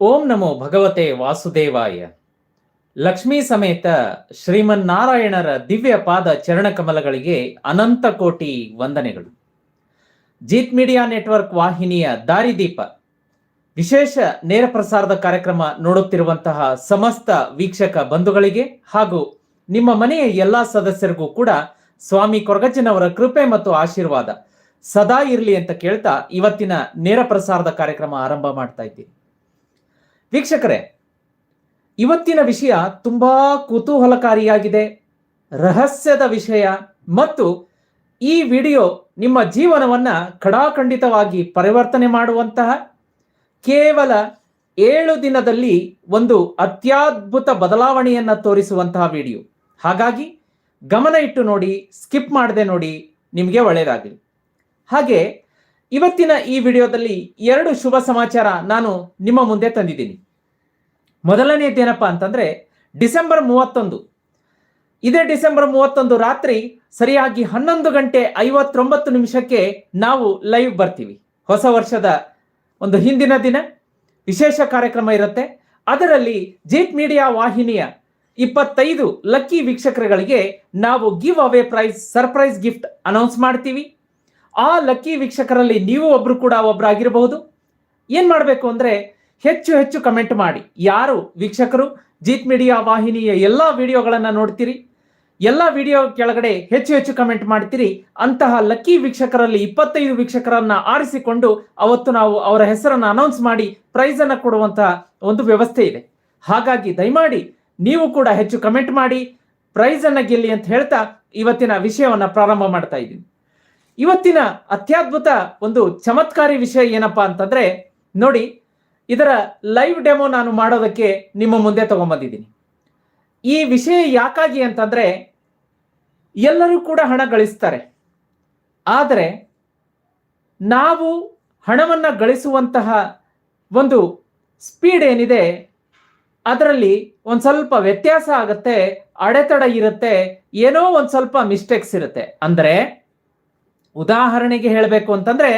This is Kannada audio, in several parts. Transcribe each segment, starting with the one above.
ಓಂ ನಮೋ ಭಗವತೆ ವಾಸುದೇವಾಯ. ಲಕ್ಷ್ಮೀ ಸಮೇತ ಶ್ರೀಮನ್ನಾರಾಯಣರ ದಿವ್ಯ ಪಾದ ಚರಣಕಮಲಗಳಿಗೆ ಅನಂತ ಕೋಟಿ ವಂದನೆಗಳು. ಜೀತ್ ಮೀಡಿಯಾ ನೆಟ್ವರ್ಕ್ ವಾಹಿನಿಯ ದಾರಿದೀಪ ವಿಶೇಷ ನೇರ ಪ್ರಸಾರದ ಕಾರ್ಯಕ್ರಮ ನೋಡುತ್ತಿರುವಂತಹ ಸಮಸ್ತ ವೀಕ್ಷಕ ಬಂಧುಗಳಿಗೆ ಹಾಗೂ ನಿಮ್ಮ ಮನೆಯ ಎಲ್ಲಾ ಸದಸ್ಯರಿಗೂ ಕೂಡ ಸ್ವಾಮಿ ಕೊರಗಜ್ಜನವರ ಕೃಪೆ ಮತ್ತು ಆಶೀರ್ವಾದ ಸದಾ ಇರಲಿ ಅಂತ ಕೇಳ್ತಾ ಇವತ್ತಿನ ನೇರ ಪ್ರಸಾರದ ಕಾರ್ಯಕ್ರಮ ಆರಂಭ ಮಾಡ್ತಾ ಇದ್ದೀನಿ. ವೀಕ್ಷಕರೇ, ಇವತ್ತಿನ ವಿಷಯ ತುಂಬಾ ಕುತೂಹಲಕಾರಿಯಾಗಿದೆ. ರಹಸ್ಯದ ವಿಷಯ ಮತ್ತು ಈ ವಿಡಿಯೋ ನಿಮ್ಮ ಜೀವನವನ್ನ ಖಡಾಖಂಡಿತವಾಗಿ ಪರಿವರ್ತನೆ ಮಾಡುವಂತಹ ಕೇವಲ ಏಳು ದಿನದಲ್ಲಿ ಒಂದು ಅತ್ಯದ್ಭುತ ಬದಲಾವಣೆಯನ್ನ ತೋರಿಸುವಂತಹ ವಿಡಿಯೋ. ಹಾಗಾಗಿ ಗಮನ ಇಟ್ಟು ನೋಡಿ, ಸ್ಕಿಪ್ ಮಾಡದೆ ನೋಡಿ, ನಿಮಗೆ ಒಳ್ಳೆಯದಾಗಲಿ. ಹಾಗೆ ಇವತ್ತಿನ ಈ ವಿಡಿಯೋದಲ್ಲಿ ಎರಡು ಶುಭ ಸಮಾಚಾರ ನಾನು ನಿಮ್ಮ ಮುಂದೆ ತಂದಿದ್ದೀನಿ. ಮೊದಲನೇದೇನಪ್ಪ ಅಂತಂದ್ರೆ, ಡಿಸೆಂಬರ್ ಮೂವತ್ತೊಂದು. ಇದೇ ಡಿಸೆಂಬರ್ ಮೂವತ್ತೊಂದು ರಾತ್ರಿ ಸರಿಯಾಗಿ ಹನ್ನೊಂದು ಗಂಟೆ ಐವತ್ತೊಂಬತ್ತು ನಿಮಿಷಕ್ಕೆ ನಾವು ಲೈವ್ ಬರ್ತೀವಿ. ಹೊಸ ವರ್ಷದ ಒಂದು ಹಿಂದಿನ ದಿನ, ವಿಶೇಷ ಕಾರ್ಯಕ್ರಮ ಇರುತ್ತೆ. ಅದರಲ್ಲಿ ಜೀಪ್ ಮೀಡಿಯಾ ವಾಹಿನಿಯ ಇಪ್ಪತ್ತೈದು ಲಕ್ಕಿ ವೀಕ್ಷಕರುಗಳಿಗೆ ನಾವು give away prize surprise gift announce ಮಾಡ್ತೀವಿ. ಆ ಲಕ್ಕಿ ವೀಕ್ಷಕರಲ್ಲಿ ನೀವು ಒಬ್ರು ಕೂಡ ಒಬ್ರಾಗಿರಬಹುದು. ಏನು ಮಾಡಬೇಕು ಅಂದ್ರೆ ಹೆಚ್ಚು ಹೆಚ್ಚು ಕಮೆಂಟ್ ಮಾಡಿ. ಯಾರು? ವೀಕ್ಷಕರು, ಜೀತ್ ಮೀಡಿಯಾ ವಾಹಿನಿಯ ಎಲ್ಲಾ ವಿಡಿಯೋಗಳನ್ನು ನೋಡ್ತೀರಿ. ಎಲ್ಲ ವಿಡಿಯೋ ಕೆಳಗಡೆ ಹೆಚ್ಚು ಹೆಚ್ಚು ಕಮೆಂಟ್ ಮಾಡ್ತೀರಿ. ಅಂತಹ ಲಕ್ಕಿ ವೀಕ್ಷಕರಲ್ಲಿ ಇಪ್ಪತ್ತೈದು ವೀಕ್ಷಕರನ್ನ ಆರಿಸಿಕೊಂಡು ಅವತ್ತು ನಾವು ಅವರ ಹೆಸರನ್ನು ಅನೌನ್ಸ್ ಮಾಡಿ ಪ್ರೈಸ್ ಅನ್ನ ಕೊಡುವಂತಹ ಒಂದು ವ್ಯವಸ್ಥೆ ಇದೆ. ಹಾಗಾಗಿ ದಯಮಾಡಿ ನೀವು ಕೂಡ ಹೆಚ್ಚು ಕಮೆಂಟ್ ಮಾಡಿ ಪ್ರೈಸ್ ಅನ್ನ ಗೆಲ್ಲಿ ಅಂತ ಹೇಳ್ತಾ ಇವತ್ತಿನ ವಿಷಯವನ್ನ ಪ್ರಾರಂಭ ಮಾಡ್ತಾ ಇದ್ದೀನಿ. ಇವತ್ತಿನ ಅತ್ಯದ್ಭುತ ಒಂದು ಚಮತ್ಕಾರಿ ವಿಷಯ ಏನಪ್ಪಾ ಅಂತಂದ್ರೆ, ನೋಡಿ, ಇದರ ಲೈವ್ ಡೆಮೋ ನಾನು ಮಾಡೋದಕ್ಕೆ ನಿಮ್ಮ ಮುಂದೆ ತಗೊಂಬಂದಿದ್ದೀನಿ. ಈ ವಿಷಯ ಯಾಕಾಗಿ ಅಂತಂದ್ರೆ, ಎಲ್ಲರೂ ಕೂಡ ಹಣ ಗಳಿಸ್ತಾರೆ. ಆದರೆ, ನಾವು ಹಣವನ್ನು ಗಳಿಸುವಂತಹ ಒಂದು ಸ್ಪೀಡ್ ಏನಿದೆ, ಅದರಲ್ಲಿ ಒಂದು ಸ್ವಲ್ಪ ವ್ಯತ್ಯಾಸ ಆಗುತ್ತೆ, ಅಡೆತಡೆ ಇರುತ್ತೆ, ಏನೋ ಒಂದು ಸ್ವಲ್ಪ ಮಿಸ್ಟೇಕ್ಸ್ ಇರುತ್ತೆ. ಅಂದ್ರೆ ಉದಾಹರಣೆಗೆ ಹೇಳಬೇಕು ಅಂತಂದ್ರೆ,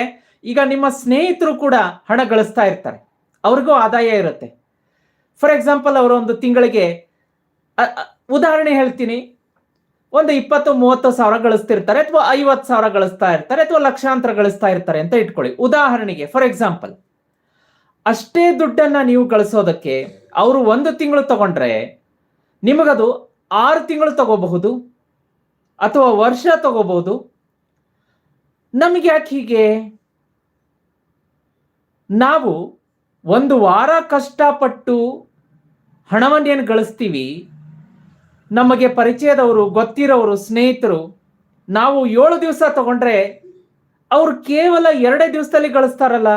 ಈಗ ನಿಮ್ಮ ಸ್ನೇಹಿತರು ಕೂಡ ಹಣ ಗಳಿಸ್ತಾ ಇರ್ತಾರೆ. ಅವ್ರಿಗೂ ಆದಾಯ ಇರುತ್ತೆ. ಫಾರ್ ಎಕ್ಸಾಂಪಲ್ ಅವರು ಒಂದು ತಿಂಗಳಿಗೆ ಉದಾಹರಣೆ ಹೇಳ್ತೀನಿ. ಒಂದು ಇಪ್ಪತ್ತು, ಮೂವತ್ತು ಸಾವಿರ ಗಳಿಸ್ತಿರ್ತಾರೆ ಅಥವಾ ಐವತ್ತು ಸಾವಿರ ಗಳಿಸ್ತಾ ಇರ್ತಾರೆ ಅಥವಾ ಲಕ್ಷಾಂತರ ಗಳಿಸ್ತಾ ಇರ್ತಾರೆ ಅಂತ ಇಟ್ಕೊಳ್ಳಿ. ಉದಾಹರಣೆಗೆ ಫಾರ್ ಎಕ್ಸಾಂಪಲ್ ಅಷ್ಟೇ ದುಡ್ಡನ್ನ ನೀವು ಗಳಿಸೋದಕ್ಕೆ ಅವರು ಒಂದು ತಿಂಗಳು ತಗೊಂಡ್ರೆ, ನಿಮಗದು ಆರು ತಿಂಗಳು ತಗೋಬಹುದು ಅಥವಾ ವರ್ಷ ತಗೋಬಹುದು. ನಮಗೆ ಯಾಕೆ ಹೀಗೆ? ನಾವು ಒಂದು ವಾರ ಕಷ್ಟಪಟ್ಟು ಹಣವನ್ನೇನು ಗಳಿಸ್ತೀವಿ, ನಮಗೆ ಪರಿಚಯದವರು, ಗೊತ್ತಿರೋರು, ಸ್ನೇಹಿತರು, ನಾವು ಏಳು ದಿವಸ ತಗೊಂಡ್ರೆ ಅವ್ರು ಕೇವಲ ಎರಡೇ ದಿವಸದಲ್ಲಿ ಗಳಿಸ್ತಾರಲ್ಲ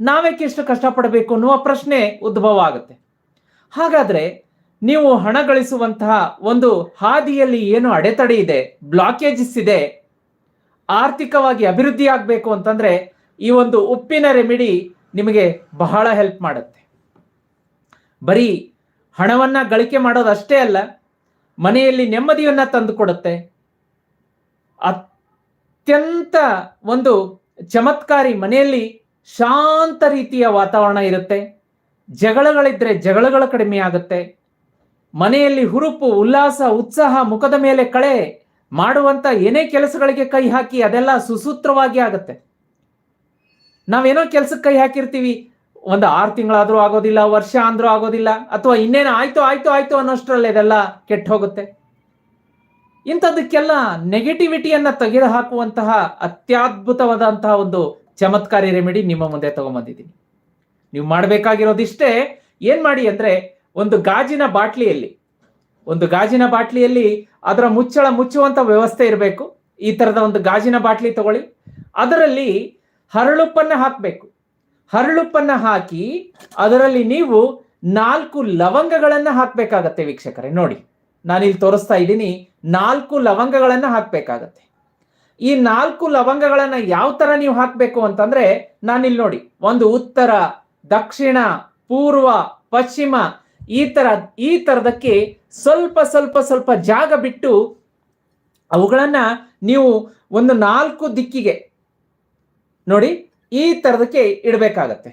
ನಾವೇಕೆ ಎಷ್ಟು ಕಷ್ಟಪಡಬೇಕು ಅನ್ನುವ ಪ್ರಶ್ನೆ ಉದ್ಭವ ಆಗುತ್ತೆ. ಹಾಗಾದರೆ ನೀವು ಹಣ ಗಳಿಸುವಂತಹ ಒಂದು ಹಾದಿಯಲ್ಲಿ ಏನು ಅಡೆತಡೆ ಇದೆ ಬ್ಲಾಕೇಜಸ್ ಇದೆ ಆರ್ಥಿಕವಾಗಿ ಅಭಿವೃದ್ಧಿ ಆಗಬೇಕು ಅಂತಂದ್ರೆ ಈ ಒಂದು ಉಪ್ಪಿನ ರೆಮಿಡಿ ನಿಮಗೆ ಬಹಳ ಹೆಲ್ಪ್ ಮಾಡುತ್ತೆ. ಬರೀ ಹಣವನ್ನ ಗಳಿಕೆ ಮಾಡೋದಷ್ಟೇ ಅಲ್ಲ, ಮನೆಯಲ್ಲಿ ನೆಮ್ಮದಿಯನ್ನ ತಂದು ಕೊಡುತ್ತೆ. ಅತ್ಯಂತ ಒಂದು ಚಮತ್ಕಾರಿ ಮನೆಯಲ್ಲಿ ಶಾಂತ ರೀತಿಯ ವಾತಾವರಣ ಇರುತ್ತೆ. ಜಗಳಗಳಿದ್ರೆ ಜಗಳಗಳು ಕಡಿಮೆ ಆಗುತ್ತೆ. ಮನೆಯಲ್ಲಿ ಹುರುಪು, ಉಲ್ಲಾಸ, ಉತ್ಸಾಹ, ಮುಖದ ಮೇಲೆ ಕಳೆ ಮಾಡುವಂತ ಏನೇ ಕೆಲಸಗಳಿಗೆ ಕೈ ಹಾಕಿ ಅದೆಲ್ಲ ಸುಸೂತ್ರವಾಗಿ ಆಗುತ್ತೆ. ನಾವೇನೋ ಕೆಲಸಕ್ಕೆ ಕೈ ಹಾಕಿರ್ತೀವಿ. ಒಂದು ಆರು ತಿಂಗಳಾದ್ರೂ ಆಗೋದಿಲ್ಲ, ವರ್ಷ ಅಂದ್ರೂ ಆಗೋದಿಲ್ಲ, ಅಥವಾ ಇನ್ನೇನು ಆಯ್ತು ಆಯ್ತು ಆಯ್ತು ಅನ್ನೋಷ್ಟರಲ್ಲಿ ಇದೆಲ್ಲ ಕೆಟ್ಟ ಹೋಗುತ್ತೆ. ಇಂಥದಕ್ಕೆಲ್ಲ ನೆಗೆಟಿವಿಟಿಯನ್ನ ತೆಗೆದು ಹಾಕುವಂತಹ ಅತ್ಯದ್ಭುತವಾದಂತಹ ಒಂದು ಚಮತ್ಕಾರಿ ರೆಮಿಡಿ ನಿಮ್ಮ ಮುಂದೆ ತಗೊಂಬಂದಿದ್ದೀನಿ. ನೀವು ಮಾಡಬೇಕಾಗಿರೋದಿಷ್ಟೇ, ಏನ್ ಮಾಡಿ ಅಂದ್ರೆ ಒಂದು ಗಾಜಿನ ಬಾಟ್ಲಿಯಲ್ಲಿ ಒಂದು ಗಾಜಿನ ಬಾಟ್ಲಿಯಲ್ಲಿ ಅದರ ಮುಚ್ಚಳ ಮುಚ್ಚುವಂತ ವ್ಯವಸ್ಥೆ ಇರಬೇಕು. ಈ ತರದ ಒಂದು ಗಾಜಿನ ಬಾಟ್ಲಿ ತಗೊಳ್ಳಿ. ಅದರಲ್ಲಿ ಹರಳುಪ್ಪನ್ನ ಹಾಕಬೇಕು. ಹರಳುಪ್ಪನ್ನ ಹಾಕಿ ಅದರಲ್ಲಿ ನೀವು ನಾಲ್ಕು ಲವಂಗಗಳನ್ನ ಹಾಕ್ಬೇಕಾಗತ್ತೆ ವೀಕ್ಷಕರೇ, ನೋಡಿ. ನಾನಿಲ್ಲಿ ತೋರಿಸ್ತಾ ಇದ್ದೀನಿ, ನಾಲ್ಕು ಲವಂಗಗಳನ್ನ ಹಾಕ್ಬೇಕಾಗತ್ತೆ. ಈ ನಾಲ್ಕು ಲವಂಗಗಳನ್ನ ಯಾವ ತರ ನೀವು ಹಾಕಬೇಕು ಅಂತಂದ್ರೆ ನಾನಿಲ್ಲಿ ನೋಡಿ, ಒಂದು ಉತ್ತರ, ದಕ್ಷಿಣ, ಪೂರ್ವ, ಪಶ್ಚಿಮ ಈ ತರ, ಈ ತರದಕ್ಕೆ ಸ್ವಲ್ಪ ಸ್ವಲ್ಪ ಸ್ವಲ್ಪ ಜಾಗ ಬಿಟ್ಟು ಅವುಗಳನ್ನ ನೀವು ಒಂದು ನಾಲ್ಕು ದಿಕ್ಕಿಗೆ ನೋಡಿ ಈ ತರದಕ್ಕೆ ಇಡಬೇಕಾಗತ್ತೆ.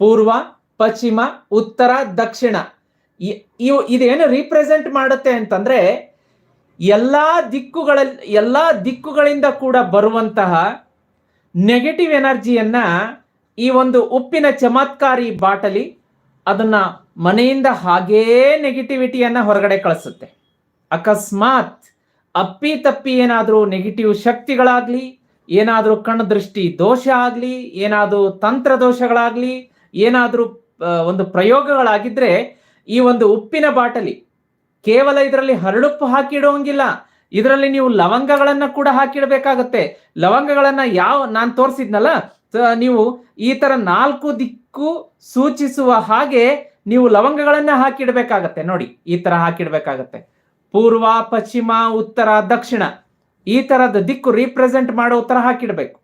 ಪೂರ್ವ, ಪಶ್ಚಿಮ, ಉತ್ತರ, ದಕ್ಷಿಣ. ಇವು ಇದೇನು ರೀಪ್ರೆಸೆಂಟ್ ಮಾಡುತ್ತೆ ಅಂತಂದ್ರೆ ಎಲ್ಲ ದಿಕ್ಕುಗಳಲ್ಲಿ ಎಲ್ಲ ದಿಕ್ಕುಗಳಿಂದ ಕೂಡ ಬರುವಂತಹ ನೆಗೆಟಿವ್ ಎನರ್ಜಿಯನ್ನ ಈ ಒಂದು ಉಪ್ಪಿನ ಚಮತ್ಕಾರಿ ಬಾಟಲಿ ಅದನ್ನ ಮನೆಯಿಂದ ಹಾಗೇ ನೆಗೆಟಿವಿಟಿಯನ್ನ ಹೊರಗಡೆ ಕಳಿಸುತ್ತೆ. ಅಕಸ್ಮಾತ್ ಅಪ್ಪಿ ತಪ್ಪಿ ಏನಾದರೂ ನೆಗೆಟಿವ್ ಶಕ್ತಿಗಳಾಗ್ಲಿ, ಏನಾದರೂ ಕಣ್ಣು ದೃಷ್ಟಿ ದೋಷ ಆಗಲಿ, ಏನಾದರೂ ತಂತ್ರ ದೋಷಗಳಾಗ್ಲಿ ಏನಾದರೂ ಒಂದು ಪ್ರಯೋಗಗಳಾಗಿದ್ದರೆ ಈ ಒಂದು ಉಪ್ಪಿನ ಬಾಟಲಿ ಕೇವಲ ಇದರಲ್ಲಿ ಹರಳುಪ್ಪು ಹಾಕಿಡುವಂಗಿಲ್ಲ ಇದರಲ್ಲಿ ನೀವು ಲವಂಗಗಳನ್ನು ಕೂಡ ಹಾಕಿಡಬೇಕಾಗತ್ತೆ. ಲವಂಗಗಳನ್ನು ಯಾವ, ನಾನು ತೋರಿಸಿದ್ನಲ್ಲ ನೀವು ಈ ತರ ನಾಲ್ಕು ದಿಕ್ಕು ಸೂಚಿಸುವ ಹಾಗೆ ನೀವು ಲವಂಗಗಳನ್ನ ಹಾಕಿಡ್ಬೇಕಾಗತ್ತೆ. ನೋಡಿ, ಈ ತರ ಹಾಕಿಡ್ಬೇಕಾಗತ್ತೆ. ಪೂರ್ವ, ಪಶ್ಚಿಮ, ಉತ್ತರ, ದಕ್ಷಿಣ. ಈ ತರದ ದಿಕ್ಕು ರೀಪ್ರೆಸೆಂಟ್ ಮಾಡೋ ತರ ಹಾಕಿಡ್ಬೇಕು.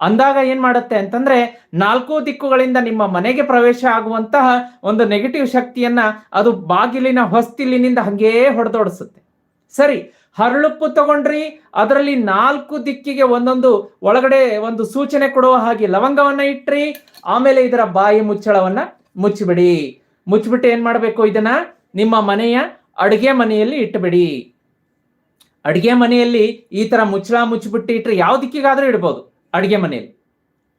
ಅಂದಾಗ ಏನ್ ಮಾಡುತ್ತೆ ಅಂತಂದ್ರೆ, ನಾಲ್ಕು ದಿಕ್ಕುಗಳಿಂದ ನಿಮ್ಮ ಮನೆಗೆ ಪ್ರವೇಶ ಆಗುವಂತಹ ಒಂದು ನೆಗೆಟಿವ್ ಶಕ್ತಿಯನ್ನ ಅದು ಬಾಗಿಲಿನ ಹೊಸ್ತಿಲಿನಿಂದ ಹಂಗೇ ಹೊಡೆದೋಡಿಸುತ್ತೆ. ಸರಿ ಹರಳುಪ್ಪು ತಗೊಂಡ್ರಿ. ಅದರಲ್ಲಿ ನಾಲ್ಕು ದಿಕ್ಕಿಗೆ ಒಂದೊಂದು ಒಳಗಡೆ ಒಂದು ಸೂಚನೆ ಕೊಡುವ ಹಾಗೆ ಲವಂಗವನ್ನ ಇಟ್ರಿ. ಆಮೇಲೆ ಇದರ ಬಾಯಿ ಮುಚ್ಚಳವನ್ನ ಮುಚ್ಚಿಬಿಡಿ. ಮುಚ್ಚಿಬಿಟ್ಟು ಏನ್ ಮಾಡಬೇಕು ಇದನ್ನ? ನಿಮ್ಮ ಮನೆಯ ಅಡುಗೆ ಮನೆಯಲ್ಲಿ ಇಟ್ಟುಬಿಡಿ ಅಡುಗೆ ಮನೆಯಲ್ಲಿ ಈ ತರ ಮುಚ್ಚಳ ಮುಚ್ಚಿಬಿಟ್ಟು ಇಟ್ರೆ ಯಾವ ದಿಕ್ಕಿಗಾದ್ರೂ ಇಡ್ಬೋದು. ಅಡುಗೆ ಮನೆಯಲ್ಲಿ.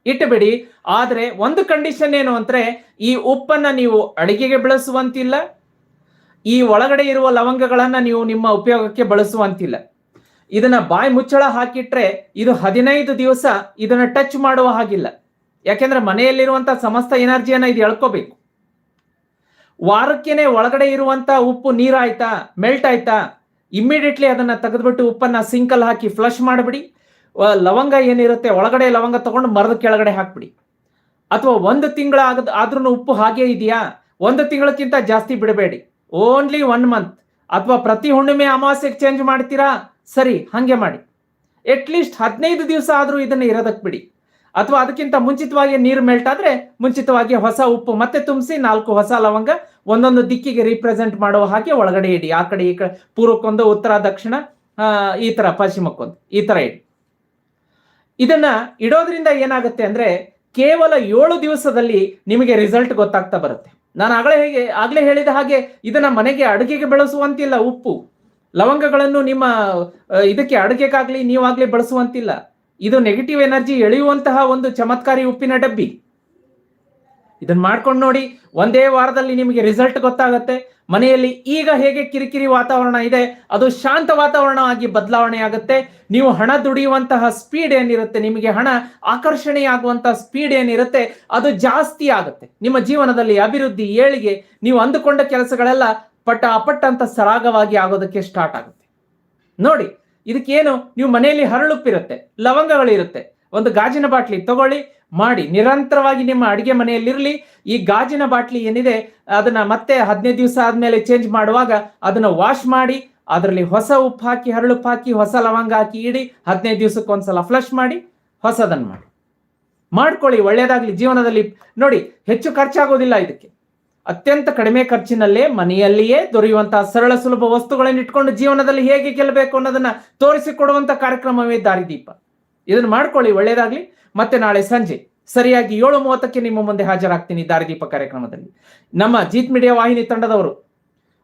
ಇಟ್ಟುಬಿಡಿ ಆದರೆ ಒಂದು ಕಂಡೀಷನ್ ಏನು ಅಂದ್ರೆ ಈ ಉಪ್ಪನ್ನ ನೀವು ಅಡಿಗೆಗೆ ಬಳಸುವಂತಿಲ್ಲ. ಈ ಒಳಗಡೆ ಇರುವ ಲವಂಗಗಳನ್ನ ನೀವು ನಿಮ್ಮ ಉಪಯೋಗಕ್ಕೆ ಬಳಸುವಂತಿಲ್ಲ. ಇದನ್ನ ಬಾಯಿ ಮುಚ್ಚಳ ಹಾಕಿಟ್ರೆ ಇದು ಹದಿನೈದು ದಿವಸ ಇದನ್ನ ಟಚ್ ಮಾಡುವ ಹಾಗಿಲ್ಲ. ಯಾಕೆಂದ್ರೆ ಮನೆಯಲ್ಲಿರುವಂತ ಸಮಸ್ತ ಎನರ್ಜಿಯನ್ನ ಇದು ಎಳ್ಕೋಬೇಕು. ವಾರಕ್ಕೇನೆ ಒಳಗಡೆ ಇರುವಂತ ಉಪ್ಪು ನೀರಾಯ್ತಾ ಮೆಲ್ಟ್ ಆಯ್ತಾ ಇಮ್ಮಿಡಿಯೇಟ್ಲಿ ಅದನ್ನ ತೆಗೆದ್ಬಿಟ್ಟು ಉಪ್ಪನ್ನ ಸಿಂಕಲ್ ಹಾಕಿ ಫ್ಲಶ್ ಮಾಡಿಬಿಡಿ. ಲವಂಗ ಏನಿರುತ್ತೆ, ಒಳಗಡೆ ಲವಂಗ ತಗೊಂಡು ಮರದ ಕೆಳಗಡೆ ಹಾಕ್ಬಿಡಿ. ಅಥವಾ ಒಂದು ತಿಂಗಳ ಆದ್ರೂ ಉಪ್ಪು ಹಾಗೆ ಇದೆಯಾ? ಒಂದು ತಿಂಗಳಕ್ಕಿಂತ ಜಾಸ್ತಿ ಬಿಡಬೇಡಿ. ಓನ್ಲಿ ಒನ್ ಮಂತ್ ಅಥವಾ ಪ್ರತಿ ಹುಣ್ಣಿಮೆ ಅಮಾವಾಸ್ಯೆಗೆ ಚೇಂಜ್ ಮಾಡ್ತೀರಾ? ಸರಿ, ಹಂಗೆ ಮಾಡಿ. ಅಟ್ಲೀಸ್ಟ್ ಹದಿನೈದು ದಿವಸ ಆದರೂ ಇದನ್ನ ಇರೋದಕ್ಕೆ ಬಿಡಿ. ಅಥವಾ ಅದಕ್ಕಿಂತ ಮುಂಚಿತವಾಗಿ ನೀರು ಮೆಲ್ಟ್ ಆದ್ರೆ ಮುಂಚಿತವಾಗಿ ಹೊಸ ಉಪ್ಪು ಮತ್ತೆ ತುಂಬಿಸಿ ನಾಲ್ಕು ಹೊಸ ಲವಂಗ ಒಂದೊಂದು ದಿಕ್ಕಿಗೆ ರೀಪ್ರೆಸೆಂಟ್ ಮಾಡುವ ಹಾಗೆ ಒಳಗಡೆ ಇಡಿ. ಆ ಕಡೆ ಈ ಕಡೆ ಪೂರ್ವಕ್ಕೊಂದು, ಉತ್ತರ, ದಕ್ಷಿಣ ಈ ತರ, ಪಶ್ಚಿಮಕ್ಕೊಂದು, ಈ ತರ ಇಡಿ. ಇದನ್ನ ಇಡೋದ್ರಿಂದ ಏನಾಗುತ್ತೆ ಅಂದ್ರೆ ಕೇವಲ ಏಳು ದಿವಸದಲ್ಲಿ ನಿಮಗೆ ರಿಸಲ್ಟ್ ಗೊತ್ತಾಗ್ತಾ ಬರುತ್ತೆ. ನಾನು ಆಗಲೇ ಹೇಗೆ, ಆಗಲೇ ಹೇಳಿದ ಹಾಗೆ ಇದನ್ನ ಮನೆಗೆ ಅಡುಗೆಗೆ ಬಳಸುವಂತಿಲ್ಲ, ಉಪ್ಪು. ಲವಂಗಗಳನ್ನು ನಿಮ್ಮ ಇದಕ್ಕೆ ಅಡುಗೆಗಾಗ್ಲಿ ನೀವಾಗ್ಲಿ ಬಳಸುವಂತಿಲ್ಲ. ಇದು ನೆಗೆಟಿವ್ ಎನರ್ಜಿ ಎಳೆಯುವಂತಹ ಒಂದು ಚಮತ್ಕಾರಿ ಉಪ್ಪಿನ ಡಬ್ಬಿ. ಇದನ್ನ ಮಾಡ್ಕೊಂಡು ನೋಡಿ, ಒಂದೇ ವಾರದಲ್ಲಿ ನಿಮಗೆ ರಿಸಲ್ಟ್ ಗೊತ್ತಾಗುತ್ತೆ. ಮನೆಯಲ್ಲಿ ಈಗ ಹೇಗೆ ಕಿರಿಕಿರಿ ವಾತಾವರಣ ಇದೆ, ಅದು ಶಾಂತ ವಾತಾವರಣ ಆಗಿ ಬದಲಾವಣೆ ಆಗುತ್ತೆ. ನೀವು ಹಣ ದುಡಿಯುವಂತಹ ಸ್ಪೀಡ್ ಏನಿರುತ್ತೆ, ನಿಮಗೆ ಹಣ ಆಕರ್ಷಣೆ ಆಗುವಂತಹ ಸ್ಪೀಡ್ ಏನಿರುತ್ತೆ, ಅದು ಜಾಸ್ತಿ ಆಗುತ್ತೆ. ನಿಮ್ಮ ಜೀವನದಲ್ಲಿ ಅಭಿವೃದ್ಧಿ, ಏಳಿಗೆ ನೀವು ಅಂದುಕೊಂಡ ಕೆಲಸಗಳೆಲ್ಲ ಪಟ್ಟ ಅಪಟ್ಟ ಅಂತ ಸರಾಗವಾಗಿ ಆಗೋದಕ್ಕೆ ಸ್ಟಾರ್ಟ್ ಆಗುತ್ತೆ. ನೋಡಿ, ಇದಕ್ಕೇನು, ನೀವು ಮನೆಯಲ್ಲಿ ಹರಳುಪ್ಪಿರುತ್ತೆ, ಲವಂಗಗಳಿರುತ್ತೆ ಒಂದು ಗಾಜಿನ ಬಾಟ್ಲಿ ತಗೊಳ್ಳಿ, ಮಾಡಿ, ನಿರಂತರವಾಗಿ ನಿಮ್ಮ ಅಡಿಗೆ ಮನೆಯಲ್ಲಿರಲಿ. ಈ ಗಾಜಿನ ಬಾಟ್ಲಿ ಏನಿದೆ, ಅದನ್ನ ಮತ್ತೆ ಹದಿನೈದು ದಿವಸ ಆದ್ಮೇಲೆ ಚೇಂಜ್ ಮಾಡುವಾಗ ಅದನ್ನ ವಾಶ್ ಮಾಡಿ, ಅದರಲ್ಲಿ ಹೊಸ ಉಪ್ಪು ಹಾಕಿ, ಹರಳುಪ್ಪು ಹಾಕಿ, ಹೊಸ ಲವಂಗ ಹಾಕಿ ಇಡಿ, ಹದಿನೈದು ದಿವಸಕ್ಕೆ ಒಂದ್ಸಲ ಫ್ಲಶ್ ಮಾಡಿ ಹೊಸದನ್ನ ಮಾಡಿ. ಮಾಡ್ಕೊಳ್ಳಿ, ಒಳ್ಳೇದಾಗ್ಲಿ ಜೀವನದಲ್ಲಿ. ನೋಡಿ, ಹೆಚ್ಚು ಖರ್ಚಾಗೋದಿಲ್ಲ ಇದಕ್ಕೆ. ಅತ್ಯಂತ ಕಡಿಮೆ ಖರ್ಚಿನಲ್ಲೇ ಮನೆಯಲ್ಲಿಯೇ ದೊರೆಯುವಂತಹ ಸರಳ ಸುಲಭ ವಸ್ತುಗಳನ್ನು ಇಟ್ಕೊಂಡು ಜೀವನದಲ್ಲಿ ಹೇಗೆ ಗೆಲ್ಲಬೇಕು ಅನ್ನೋದನ್ನ ತೋರಿಸಿಕೊಡುವಂತ ಕಾರ್ಯಕ್ರಮವೇ ದಾರಿದೀಪ. ಇದನ್ನ ಮಾಡ್ಕೊಳ್ಳಿ, ಒಳ್ಳೇದಾಗ್ಲಿ. ಮತ್ತೆ ನಾಳೆ ಸಂಜೆ ಸರಿಯಾಗಿ ಏಳು ಮೂವತ್ತಕ್ಕೆ ನಿಮ್ಮ ಮುಂದೆ ಹಾಜರಾಗ್ತೀನಿ ದಾರಿದೀಪ ಕಾರ್ಯಕ್ರಮದಲ್ಲಿ. ನಮ್ಮ ಜೀತ್ ಮೀಡಿಯಾ ವಾಹಿನಿ ತಂಡದವರು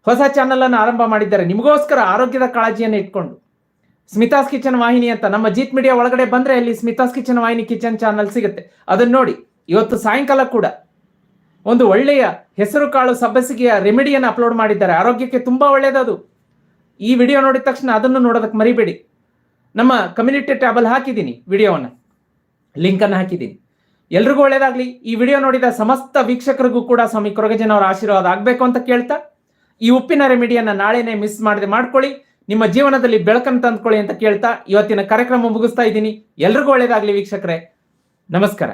ಹೊಸ ಚಾನೆಲ್ ಅನ್ನು ಆರಂಭ ಮಾಡಿದ್ದಾರೆ. ನಿಮಗೋಸ್ಕರ ಆರೋಗ್ಯದ ಕಾಳಜಿಯನ್ನು ಇಟ್ಕೊಂಡು. ಸ್ಮಿತಾಸ್ ಕಿಚನ್ ವಾಹಿನಿ ಅಂತ ನಮ್ಮ ಜೀತ್ ಮೀಡಿಯಾ ಒಳಗಡೆ ಬಂದ್ರೆ ಅಲ್ಲಿ ಸ್ಮಿತಾಸ್ ಕಿಚನ್ ವಾಹಿನಿ ಕಿಚನ್ ಚಾನಲ್ ಸಿಗುತ್ತೆ. ಅದನ್ನ ನೋಡಿ, ಇವತ್ತು ಸಾಯಂಕಾಲ ಕೂಡ ಒಂದು ಒಳ್ಳೆಯ ಹೆಸರು ಕಾಳು ಸಬ್ಬಸಿಗೆಯ ರೆಮಿಡಿಯನ್ನು ಅಪ್ಲೋಡ್ ಮಾಡಿದ್ದಾರೆ. ಆರೋಗ್ಯಕ್ಕೆ ತುಂಬಾ ಒಳ್ಳೇದದು. ಈ ವಿಡಿಯೋ ನೋಡಿದ ತಕ್ಷಣ ಅದನ್ನು ನೋಡೋದಕ್ಕೆ ಮರಿಬೇಡಿ. ನಮ್ಮ ಕಮ್ಯುನಿಟಿ ಟ್ಯಾಬಲ್ ಹಾಕಿದ್ದೀನಿ, ವಿಡಿಯೋವನ್ನು. ಲಿಂಕನ್ನು ಹಾಕಿದ್ದೀನಿ. ಎಲ್ರಿಗೂ ಒಳ್ಳೇದಾಗ್ಲಿ. ಈ ವಿಡಿಯೋ ನೋಡಿದ ಸಮಸ್ತ ವೀಕ್ಷಕರಿಗೂ ಕೂಡ ಸ್ವಾಮಿ ಕೊರಗಜನವರ ಆಶೀರ್ವಾದ ಆಗಬೇಕು ಅಂತ ಕೇಳ್ತಾ, ಈ ಉಪ್ಪಿನ ರೆಮಿಡಿಯನ್ನು ನಾಳೆನೆ ಮಿಸ್ ಮಾಡದೆ ಮಾಡ್ಕೊಳ್ಳಿ. ನಿಮ್ಮ ಜೀವನದಲ್ಲಿ ಬೆಳಕನ್ನು ತಂದ್ಕೊಳ್ಳಿ ಅಂತ ಕೇಳ್ತಾ, ಇವತ್ತಿನ ಕಾರ್ಯಕ್ರಮ ಮುಗಿಸ್ತಾ ಇದ್ದೀನಿ. ಎಲ್ರಿಗೂ ಒಳ್ಳೇದಾಗ್ಲಿ ವೀಕ್ಷಕರೇ. ನಮಸ್ಕಾರ.